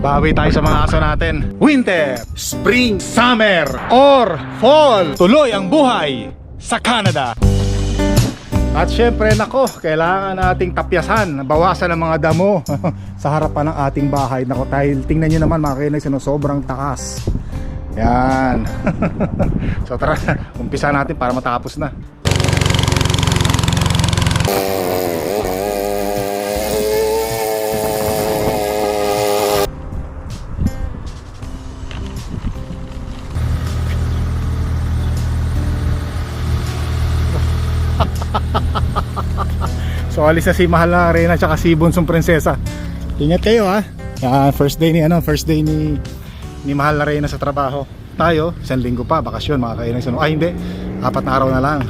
Bawi tayo sa mga aso natin. Winter, Spring, Summer, or Fall. Tuloy ang buhay sa Canada. At syempre, nako, kailangan nating tapyasan, bawasan ang mga damo sa harapan ng ating bahay. Nako, dahil tingnan nyo naman mga kainis, ano, sobrang takas. Yan. so tara, umpisa natin para matapos na. So alis na si Mahal na Arena tsaka si Bunsong Prinsesa. Ingat kayo ha. Yan, first day ni ano, first day ni ni Mahal na Arena sa trabaho. Tayo, isang linggo pa, bakasyon mga kainis. Ano? Ay hindi, apat na araw na lang,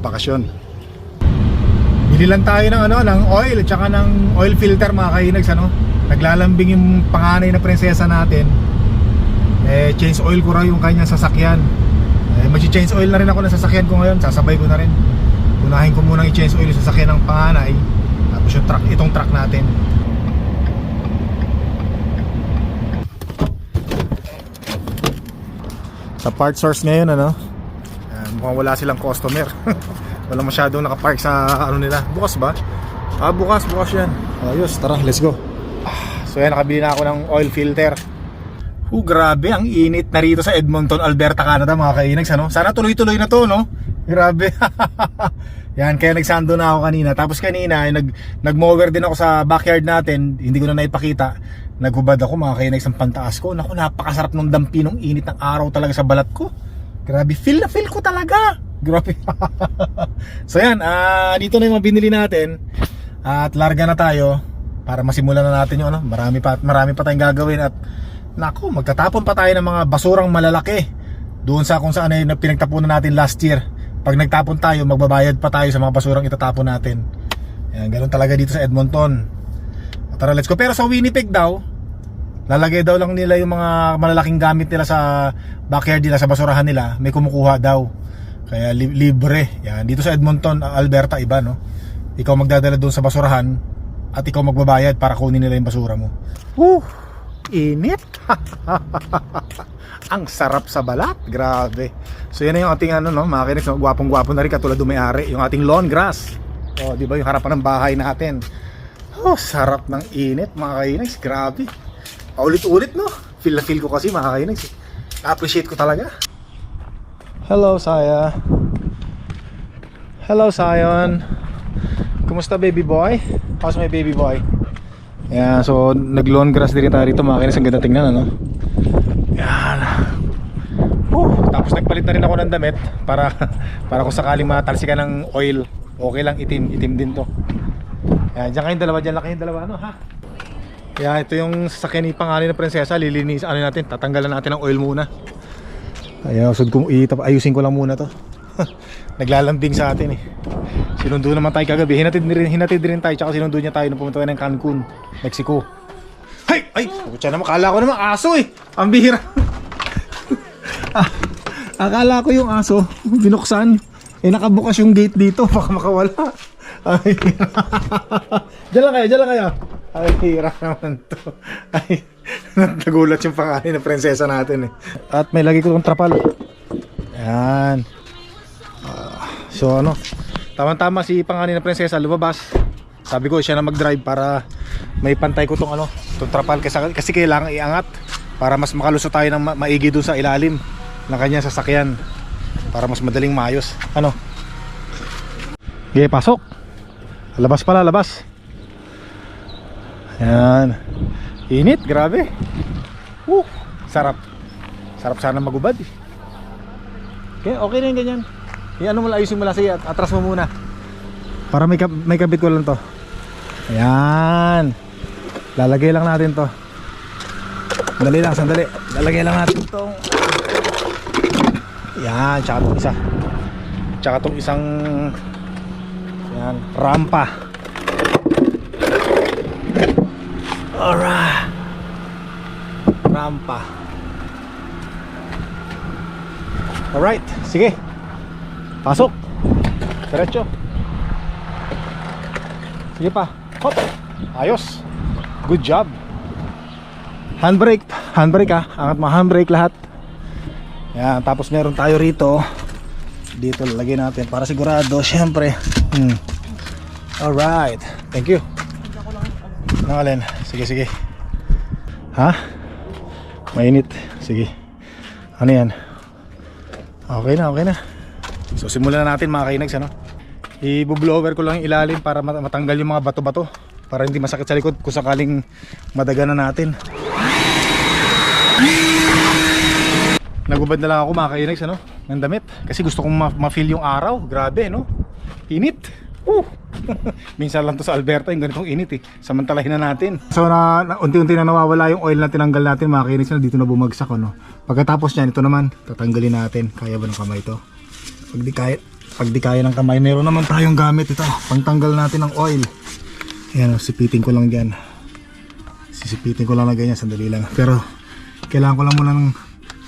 bakasyon. Bili lang tayo ng ano, ng oil tsaka ng oil filter mga kainags ano. Naglalambing yung panganay na prinsesa natin. Eh change oil ko raw yung kanyang sasakyan. Eh mag-change oil na rin ako ng sasakyan ko ngayon, sasabay ko na rin. Unahin ko muna i-change oil yung sasakyan ng panganay. Tapos yung truck, itong truck natin. Sa part source ngayon ano? Uh, Mukhang wala silang customer. Wala masyadong nakapark sa ano nila. Bukas ba? Ah bukas, bukas yan. Ayos, tara let's go. Ah, So yan, nakabili na ako ng oil filter. Oh, grabe, ang init na rito sa Edmonton, Alberta, Canada mga kainags ano? Sana tuloy-tuloy na to, no? Grabe. Yan, kaya nagsando na ako kanina. Tapos kanina, nag, nag-mower din ako sa backyard natin. Hindi ko na naipakita. Naghubad ako, mga kainags ang pantaas ko. Naku, napakasarap ng dampi ng init ng araw talaga sa balat ko. Grabe, feel na feel ko talaga. Grabe. so yan, ah, dito na yung mga binili natin. At larga na tayo para masimulan na natin yung ano. Marami pa, marami pa tayong gagawin at Naku, magtatapon pa tayo ng mga basurang malalaki Doon sa kung saan ay pinagtapunan natin last year Pag nagtapon tayo, magbabayad pa tayo sa mga basurang itatapon natin. Yan, ganun talaga dito sa Edmonton. Tara, let's go. Pero sa Winnipeg daw Lalagay daw lang nila yung mga malalaking gamit nila sa backyard nila, sa basurahan nila May kumukuha daw. Kaya li- libre. Yan, dito sa Edmonton, Alberta, iba no? Ikaw magdadala doon sa basurahan At ikaw magbabayad para kunin nila yung basura mo. Woo! Init. Ang sarap sa balat. Grabe. So yan na yung ating ano no mga kinis no? gwapong gwapo na rin katulad may-ari yung ating lawn grass. Oh di ba yung harapan ng bahay natin. Oh sarap ng init mga grabe. Paulit-ulit no? Feel na feel ko kasi mga appreciate ko talaga. Hello Saya. Hello Sion kumusta baby boy? How's my baby boy Yan, so nag-lawn grass din tayo rito mga kinis, ang ganda tingnan ano. Yan. Whew, tapos nagpalit na rin ako ng damit para para kung sakaling matalsikan ng oil, okay lang itim, itim din to. Yan, diyan kayong dalawa, diyan lang kayong dalawa ano ha. Yan, ito yung sasakyan ni pangalan na prinsesa, lilinis ano natin, tatanggalan natin ng oil muna. Ko, itap, ayusin ko lang muna to. Naglalambing sa atin eh. Sinundo naman tayo kagabi. Hinatid rin, hinatid rin tayo. Tsaka sinundo niya tayo nung pumunta tayo ng Cancun, Mexico. Hay! Ay! Kutsa naman. Kala ko naman aso eh. Ang bihira. ah, akala ko yung aso. Binuksan. Eh nakabukas yung gate dito. Baka makawala. Ay. diyan lang kayo. Diyan lang kayo. Ay, hira naman to. Ay, nagulat yung pangalan ng prinsesa natin eh. At may lagi ko itong trapal. Yan. So ano, Tama-tama si panganin na prinsesa lumabas. Sabi ko siya na mag-drive para may pantay ko tong ano, tong trapal kasi, kasi kailangan iangat para mas makalusot tayo ng ma- maigi doon sa ilalim ng kanyang sasakyan para mas madaling maayos. Ano? Okay, pasok. Labas pala, labas. Yan. Init, grabe. Woo, sarap. Sarap sana magubad. eh. Okay, okay na yung ganyan. Yung ano mo lang, ayusin mo lang. Sige, atras mo muna. Para may, may kabit ko lang to. Ayan. Lalagay lang natin to. Dali lang, sandali. Lalagay lang natin tong... Yan, tsaka tong isa. Tsaka tong isang... Yan, rampa. Alright. Rampa. Alright, sige. Pasok. Diretso. Sige pa. Hop. Ayos. Good job. Handbrake, handbrake ah. Angat mo handbrake lahat. Yan, tapos meron tayo rito. Dito lalagay natin para sigurado, syempre. Hmm. Alright. Thank you. Alin? Sige, sige. Ha? Mainit. Sige. Ano yan? Okay na, okay na. So simulan na natin mga kainags ano. I-blower ko lang yung ilalim para mat- matanggal yung mga bato-bato para hindi masakit sa likod kung sakaling madagan na natin. Nagubad na lang ako mga kainags ano, ng damit kasi gusto kong ma- ma-feel yung araw. Grabe no. Init. Uh. Minsan lang to sa Alberta yung ganitong init eh. Samantalahin na natin. So na, unti-unti na nawawala yung oil na tinanggal natin mga kainis na dito na bumagsak ano. Pagkatapos niyan ito naman tatanggalin natin. Kaya ba ng kamay to? Pag di kaya, pag di kaya ng kamay meron naman tayong gamit ito. Pangtanggal natin ng oil. Ayan, oh, sipitin ko lang dyan. Sisipitin ko lang na ganyan, sandali lang. Pero kailangan ko lang muna ng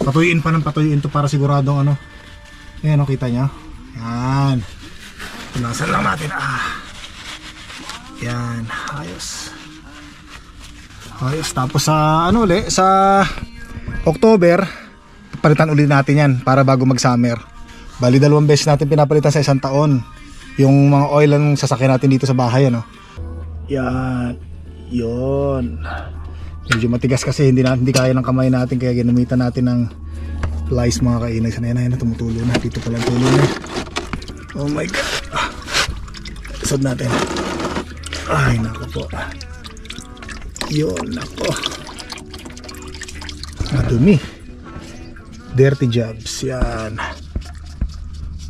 patuyuin pa ng patuyuin to para siguradong ano. Ayan, oh, kita nyo? Yan. Punasan lang natin. Ah. Yan. Ayos. Ayos. Tapos sa ano uli, sa October, palitan ulit natin yan para bago mag-summer. Bali dalawang beses natin pinapalitan sa isang taon. Yung mga oil ng sasakyan natin dito sa bahay ano. Yan. Yon. Medyo matigas kasi hindi na hindi kaya ng kamay natin kaya ginamitan natin ng plies mga kainag. Sana yan na tumutulo na. Dito pala tulo na. Oh my god. Ah. Isod natin. Ay nako po. Yon nako. Madumi. Dirty jobs. Yan.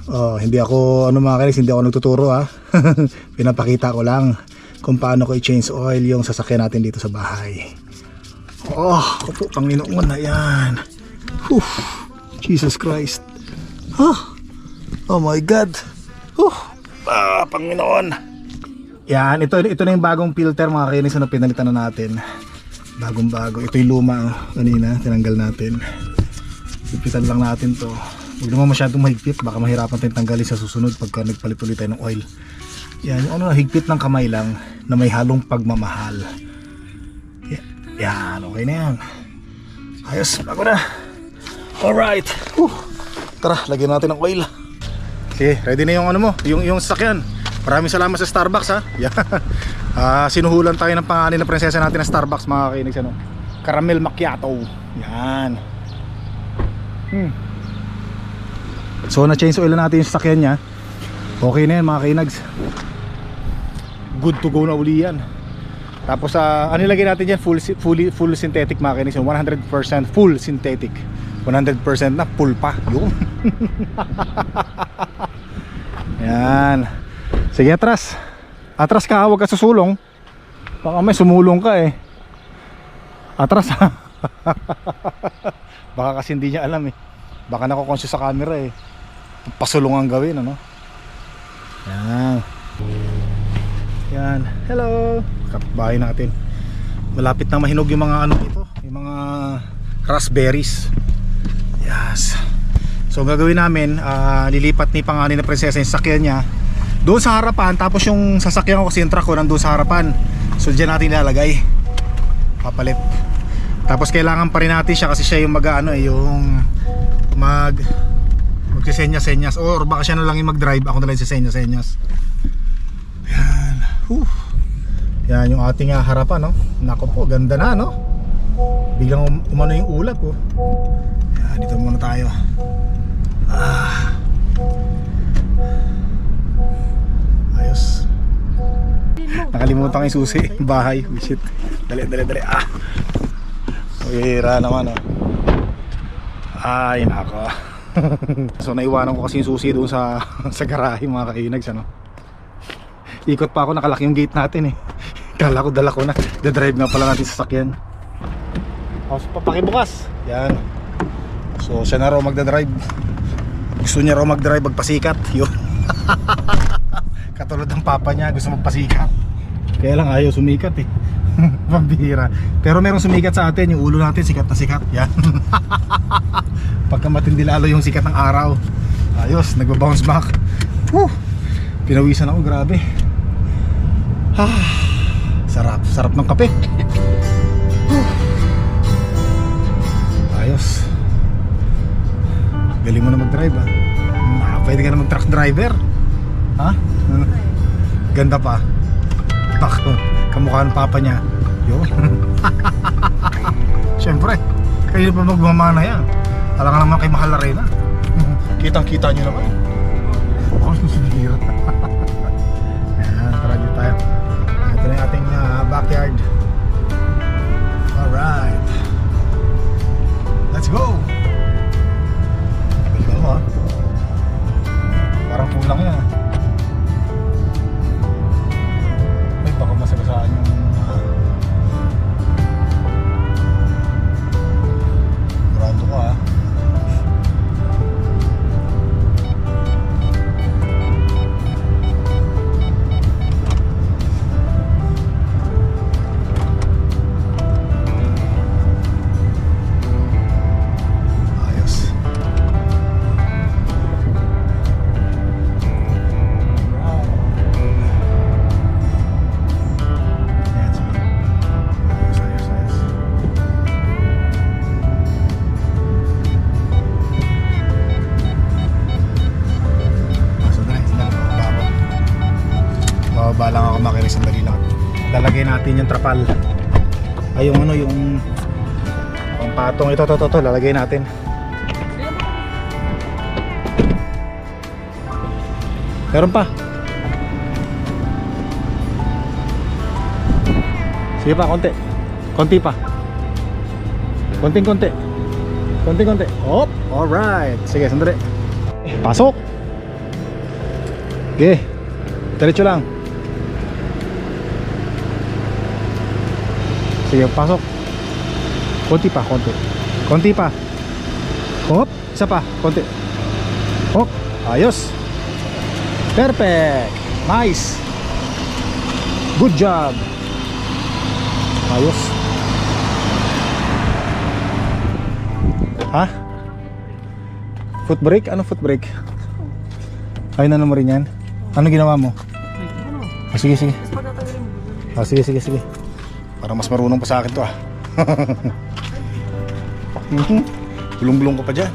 Oh, hindi ako ano mga kainis, hindi ako nagtuturo ha. Pinapakita ko lang kung paano ko i-change oil yung sasakyan natin dito sa bahay. Oh, ako po, Panginoon, ayan. Whew, Jesus Christ. Oh, oh my God. Whew, ah, Panginoon. Yan, ito, ito na yung bagong filter mga kainis na pinalitan na natin. Bagong bago. Ito yung luma, kanina, tinanggal natin. Ipitan lang natin to. Huwag naman masyadong mahigpit, baka mahirapan tayong tanggalin sa susunod pagka nagpalit ulit tayo ng oil. Yan, yung ano, higpit ng kamay lang na may halong pagmamahal. Ya- Yan, okay na yan. Ayos, bago na. Alright. Whew. Tara, lagyan natin ng oil. Sige, ready na yung ano mo, yung, yung sasakyan. Maraming salamat sa Starbucks ha. Yan. Ah, sinuhulan tayo ng pangalan na prinsesa natin ng Starbucks mga kainis ano. Caramel macchiato. Yan. Hmm. So na-change oil na natin yung sasakyan niya. Okay na yan mga kainags. Good to go na uli yan. Tapos sa ano ilagay natin yan full fully full synthetic mga kainags. 100% full synthetic. 100% na full pa. Yun. yan. Sige atras. Atras ka, huwag ka susulong. Baka may sumulong ka eh. Atras ha. Baka kasi hindi niya alam eh. Baka nakokonsyo sa camera eh. Pasulong ang gawin ano. Yan. Yan. Hello. Kapitbahay natin. Malapit na mahinog yung mga ano ito. Yung mga raspberries. Yes. So gagawin namin, ah, lilipat ni panganin na prinsesa yung sakyan niya doon sa harapan tapos yung sasakyan ko kasi yung truck ko nandun sa harapan. So diyan natin ilalagay. Papalit. Tapos kailangan pa rin natin siya kasi siya yung mag ano eh, yung mag magsisenyas-senyas or baka siya na lang yung mag-drive ako na lang sisenyas-senyas. Yan. Whew. Yan yung ating ah, harapan no. Nako po, ganda na no. Biglang um, umano yung ulap oh. Yan, dito muna tayo. Ah. Ayos. Nakalimutan ko susi, bahay, visit. Dali, dali, dali. Ah. Hira naman oh. Ay, nako. so naiwanan ko kasi yung susi doon sa sa garahe mga kainags ano. Ikot pa ako nakalaki yung gate natin eh. Kala ko dala ko na. The-drive nga pala natin sa sakyan. Tapos papakibukas. Yan. So siya na raw magda-drive. Gusto niya raw mag-drive magpasikat. Yun. Katulad ng papa niya gusto magpasikat. Kaya lang ayaw sumikat eh. Pambihira. Pero merong sumikat sa atin, yung ulo natin sikat na sikat. Yan. Pagka matindi lalo yung sikat ng araw. Ayos, nagbo-bounce back. Whew. Pinawisan ako, grabe. Ah, sarap, sarap ng kape. Whew. Ayos. Galing mo na mag-drive ah. Nah, pwede ka na mag-truck driver. Ha? Ganda pa. Bako kamukha ng papa niya. Yo. Siyempre, kayo pa magmamana yan. Alam ka naman kay Mahal Arena. Kitang-kita nyo naman. Ito, to, to, to, lalagay natin. Meron pa. Sige pa, konti. Konti pa. Konting konti. Konting konti. Hop! Alright. Sige, sandali. Pasok! Okay. Diretso lang. Sige, pasok. Konti pa, konti. Konti pa. Hop! Isa pa, konti. Hop! Ayos! Perfect! Nice! Good job! Ayos. Ha? Foot brake? Ano foot brake? Ayun na naman rin yan. Ano ginawa mo? Ah, sige, sige. Ah, sige, sige, sige. Para mas marunong pa sa akin to ah. Mhm. Bulong-bulong ko pa dyan.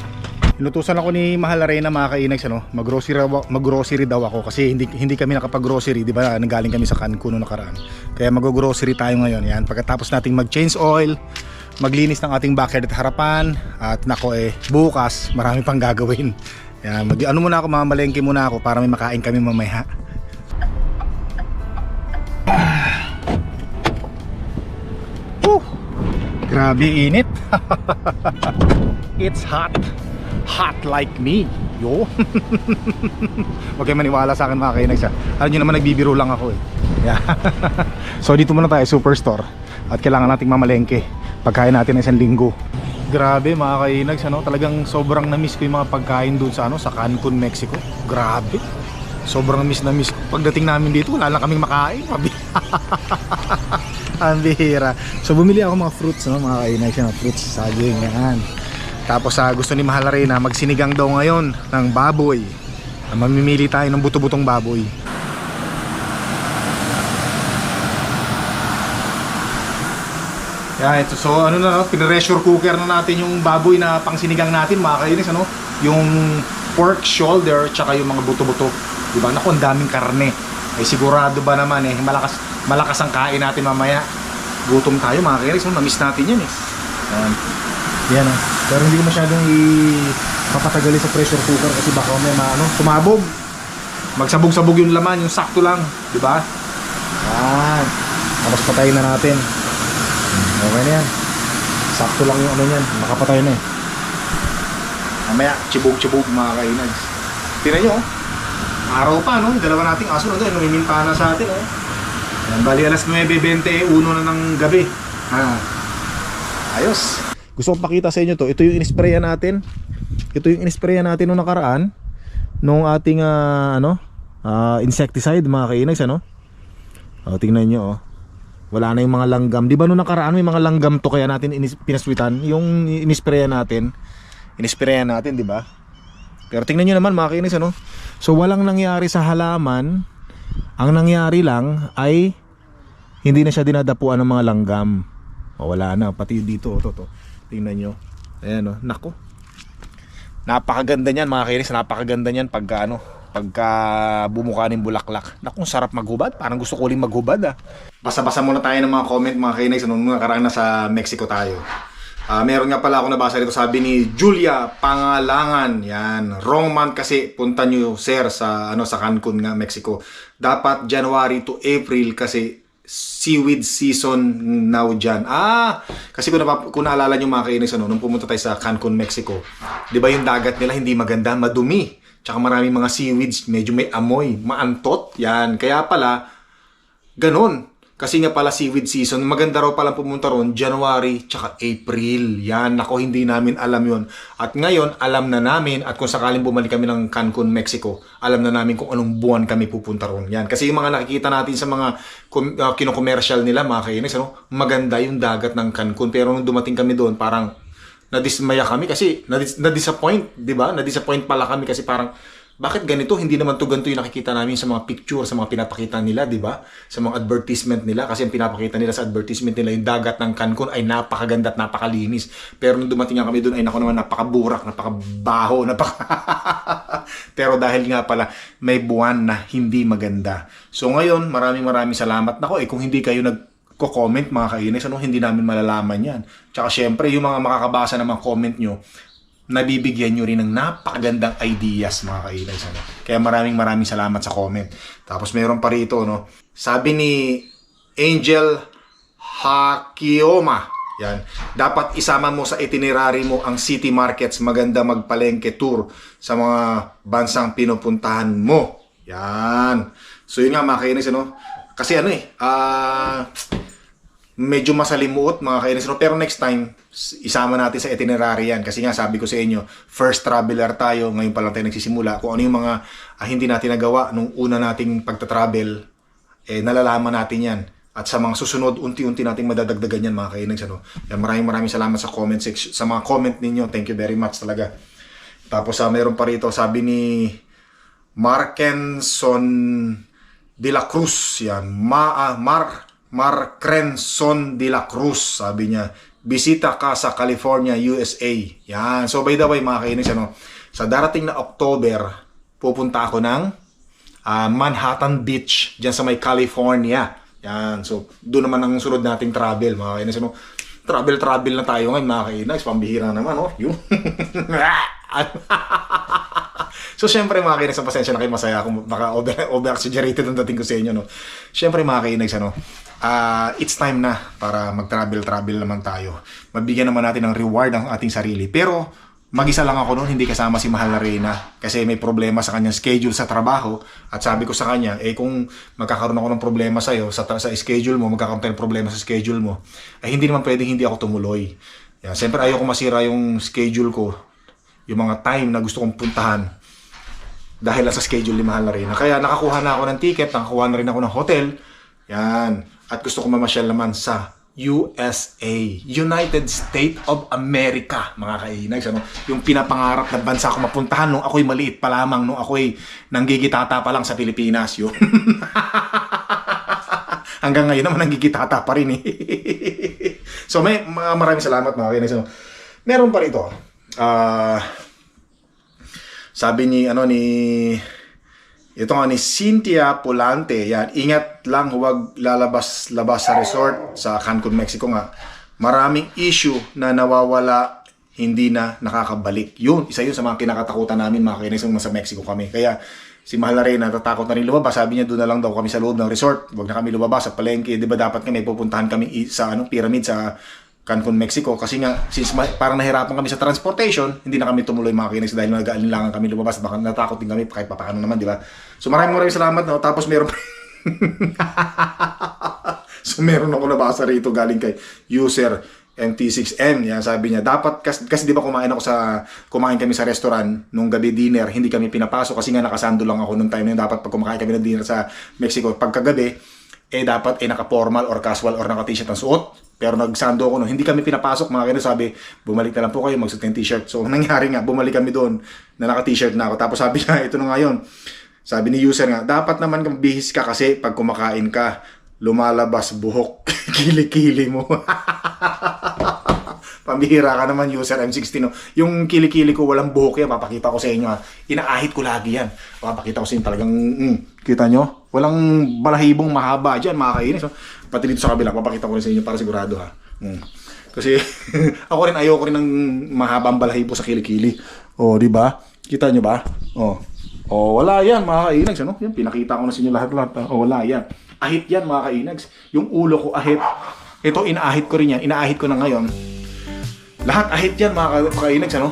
Inutusan ako ni Mahal Arena mga kainags ano, mag-grocery mag-grocery daw ako kasi hindi hindi kami nakapag-grocery, 'di ba? Nanggaling kami sa Cancun noong nakaraan. Kaya mag-grocery tayo ngayon. Yan, pagkatapos nating mag-change oil, maglinis ng ating backyard at harapan at nako eh bukas marami pang gagawin. Yan, mag ano muna ako, mamalengke muna ako para may makain kami mamaya. Grabe init. It's hot. Hot like me. Yo. Huwag kayo maniwala sa akin mga kainags ha. Alam nyo naman nagbibiro lang ako eh. Yeah. so dito muna tayo superstore. At kailangan nating mamalengke. Pagkain natin ng isang linggo. Grabe mga kainags ano. Talagang sobrang na-miss ko yung mga pagkain doon sa ano sa Cancun, Mexico. Grabe. Sobrang miss na miss. Pagdating namin dito, wala lang kaming makain. Ang bihira. So bumili ako mga fruits, no? mga kainags, mga fruits, saging, yan. Tapos sa gusto ni Mahal Arena, magsinigang daw ngayon ng baboy. Ah, Mamimili tayo ng buto-butong baboy. Yan, ito. So ano na, no? pinressure cooker na natin yung baboy na pangsinigang natin mga kainis, ano? Yung pork shoulder tsaka yung mga buto-buto. Di ba? Naku, ang daming karne. Ay sigurado ba naman eh, malakas, malakas ang kain natin mamaya. Gutom tayo mga kainis, no? na-miss natin yun eh. Yan. Yan ah. Pero hindi ko masyadong ipapatagali sa pressure cooker kasi baka may maano, tumabog. Magsabog-sabog yung laman, yung sakto lang, di ba? Yan. Tapos patayin na natin. Okay na yan. Sakto lang yung ano yan, makapatay na eh. Mamaya, chibog-chibog mga kainags. Tingnan nyo, oh. araw pa no, dalawa nating aso na doon, numiminta na sa atin oh. Yan, bali alas 9.21 na ng gabi. Ha. Ayos. Gusto kong pakita sa inyo to. Ito yung inisprayan natin. Ito yung inisprayan natin nung nakaraan nung ating ah, ano ah, insecticide mga kainags ano. Oh, tingnan nyo oh. Wala na yung mga langgam. Di ba nung nakaraan may mga langgam to kaya natin inis- pinaswitan yung inisprayan natin. Inisprayan natin, di ba? Pero tingnan nyo naman mga kainis ano. So walang nangyari sa halaman. Ang nangyari lang ay hindi na siya dinadapuan ng mga langgam. O, wala na pati dito to to. Tingnan nyo. Ayan oh, nako. Napakaganda niyan mga kainis, napakaganda niyan pagka ano, pagka bumuka ng bulaklak. Nakong sarap maghubad, parang gusto ko uling maghubad ah. Basa-basa muna tayo ng mga comment mga kainis, nung nakaraan na sa Mexico tayo. Ah, meron nga pala ako nabasa dito, sabi ni Julia Pangalangan, yan, wrong month kasi punta nyo sir sa ano sa Cancun nga Mexico. Dapat January to April kasi seaweed season now dyan. Ah, kasi kung, napap- kung naalala nyo mga kainis, ano, nung pumunta tayo sa Cancun, Mexico, di ba yung dagat nila hindi maganda, madumi. Tsaka maraming mga seaweeds, medyo may amoy, maantot, yan. Kaya pala, Ganon. Kasi nga pala seaweed season, maganda raw pala pumunta ron January tsaka April. Yan, ako hindi namin alam yon. At ngayon, alam na namin at kung sakaling bumalik kami ng Cancun, Mexico, alam na namin kung anong buwan kami pupunta ron. Yan, kasi yung mga nakikita natin sa mga uh, kino-commercial nila, mga kainis, ano, maganda yung dagat ng Cancun. Pero nung dumating kami doon, parang nadismaya kami kasi nadis- na-disappoint, 'di ba? Na-disappoint pala kami kasi parang bakit ganito? Hindi naman to ganito yung nakikita namin sa mga picture, sa mga pinapakita nila, 'di ba? Sa mga advertisement nila kasi ang pinapakita nila sa advertisement nila yung dagat ng Cancun ay napakaganda at napakalinis. Pero nung dumating kami doon ay nako naman napakaburak, napakabaho, napaka Pero dahil nga pala may buwan na hindi maganda. So ngayon, maraming maraming salamat nako eh kung hindi kayo nag ko-comment mga kainis, ano, hindi namin malalaman yan. Tsaka syempre, yung mga makakabasa ng mga comment nyo, nabibigyan nyo rin ng napakagandang ideas mga kainis. Ano. Kaya maraming maraming salamat sa comment. Tapos meron pa rito, no, sabi ni Angel Hakioma, yan. Dapat isama mo sa itinerary mo ang city markets, maganda magpalengke tour sa mga bansang pinupuntahan mo. Yan. So yun nga mga kainis, ano? Kasi ano eh, ah medyo masalimuot mga kainis. No? Pero next time, isama natin sa itinerary yan. Kasi nga sabi ko sa inyo, first traveler tayo, ngayon pa lang tayo nagsisimula. Kung ano yung mga ah, hindi natin nagawa nung una nating pagta-travel, eh, nalalaman natin yan. At sa mga susunod, unti-unti nating madadagdagan yan mga kainis. Ano? Yan, maraming maraming salamat sa comment section, sa mga comment ninyo. Thank you very much talaga. Tapos sa meron pa rito, sabi ni Markenson de la Cruz. Yan. Ma, ah, Mar, Marcrenson de la Cruz. Sabi niya, bisita ka sa California, USA. Yan. So by the way mga kainis, ano, sa darating na October, pupunta ako ng ah, Manhattan Beach, dyan sa may California. Yan. So, doon naman ang sunod nating travel, mga kainis. Ano, travel, travel na tayo ngayon, mga kainis. Pambihira naman, oh. Yun. so, syempre, mga kainis, ang pasensya na kayo masaya kung baka over, over-exaggerated ang dating ko sa inyo, no. Syempre, mga kainis, ano, ah, it's time na para mag-travel-travel naman tayo. Mabigyan naman natin ng reward ang ating sarili. Pero, mag-isa lang ako noon, hindi kasama si Mahal na Reyna kasi may problema sa kanyang schedule sa trabaho at sabi ko sa kanya, eh kung magkakaroon ako ng problema sa iyo sa, sa schedule mo, magkakaroon tayo ng problema sa schedule mo, eh hindi naman pwedeng hindi ako tumuloy. Yan, siyempre ayoko masira yung schedule ko, yung mga time na gusto kong puntahan dahil lang sa schedule ni Mahal na Reyna. Kaya nakakuha na ako ng ticket, nakakuha na rin ako ng hotel, yan, at gusto ko mamasyal naman sa USA, United States of America, mga kainags. Ano? Yung pinapangarap na bansa ko mapuntahan nung ako'y maliit pa lamang, nung ako'y nanggigitata pa lang sa Pilipinas. Yun. Hanggang ngayon naman nanggigitata pa rin eh. so may maraming salamat mga kainags. Ano? Meron pa rito. Ah... sabi ni ano ni ito nga ni Cynthia Polante, yan, ingat lang huwag lalabas-labas sa resort sa Cancun, Mexico nga. Maraming issue na nawawala, hindi na nakakabalik. Yun, isa yun sa mga kinakatakutan namin mga kainis nung nasa Mexico kami. Kaya si Mahal na rin natatakot na rin lumabas. Sabi niya doon na lang daw kami sa loob ng resort. Huwag na kami lumabas sa palengke. Di ba dapat kami pupuntahan kami sa ano, pyramid sa Cancun, Mexico. Kasi nga, since ma- parang nahirapan kami sa transportation, hindi na kami tumuloy mga kinis dahil nag-aalinlangan kami lumabas. Baka natakot din kami kahit papaano naman, di ba? So maraming maraming salamat. No? Tapos meron so meron ako nabasa rito galing kay user MT6M. Yan sabi niya, dapat kasi, kasi di ba kumain ako sa kumain kami sa restaurant nung gabi dinner, hindi kami pinapasok kasi nga nakasando lang ako nung time na yun. Dapat pag kumakain kami ng dinner sa Mexico, pagkagabi, eh dapat eh naka-formal or casual or naka-t-shirt ang suot. Pero nagsando ako no, hindi kami pinapasok mga kino sabi, bumalik na lang po kayo magsuot ng t-shirt. So nangyari nga, bumalik kami doon na naka-t-shirt na ako. Tapos sabi niya, ito na nga yun. Sabi ni user nga, dapat naman kang bihis ka kasi pag kumakain ka, lumalabas buhok, kilikili mo. Pambihira ka naman, user M16. No? Yung kilikili ko, walang buhok yan. Papakita ko sa inyo. Ha? Inaahit ko lagi yan. Papakita ko sa inyo talagang, mm, kita nyo? Walang balahibong mahaba dyan, mga kainis. So, pati dito sa kabila, papakita ko rin sa inyo para sigurado ha. Mm. Kasi ako rin ayoko rin ng mahabang balahibo sa kilikili. O, di ba? Kita nyo ba? O. O, wala yan, mga kainags. Ano? Yan, pinakita ko na sa inyo lahat-lahat. ha? O, wala yan. Ahit yan, mga kainags. Yung ulo ko ahit. Ito, inaahit ko rin yan. Inaahit ko na ngayon. Lahat ahit yan, mga ka- kainags. Ano?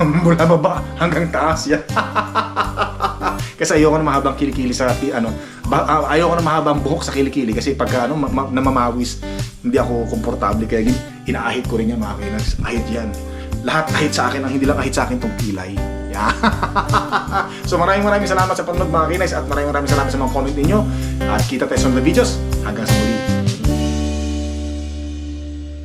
Mula baba hanggang taas yan. kasi ayoko na mahabang kilikili sa ano ba, ah, ayoko na mahabang buhok sa kilikili kasi pagka ano ma- ma- namamawis hindi ako komportable. Kaya inaahit ko rin yan mga kainags ahit yan. Lahat ahit sa akin ang hindi lang ahit sa akin tong pilay yeah. so maraming maraming salamat sa panonood mga kainags at maraming maraming salamat sa mga comment ninyo. At kita tayo sa mga videos. Hanggang sa muli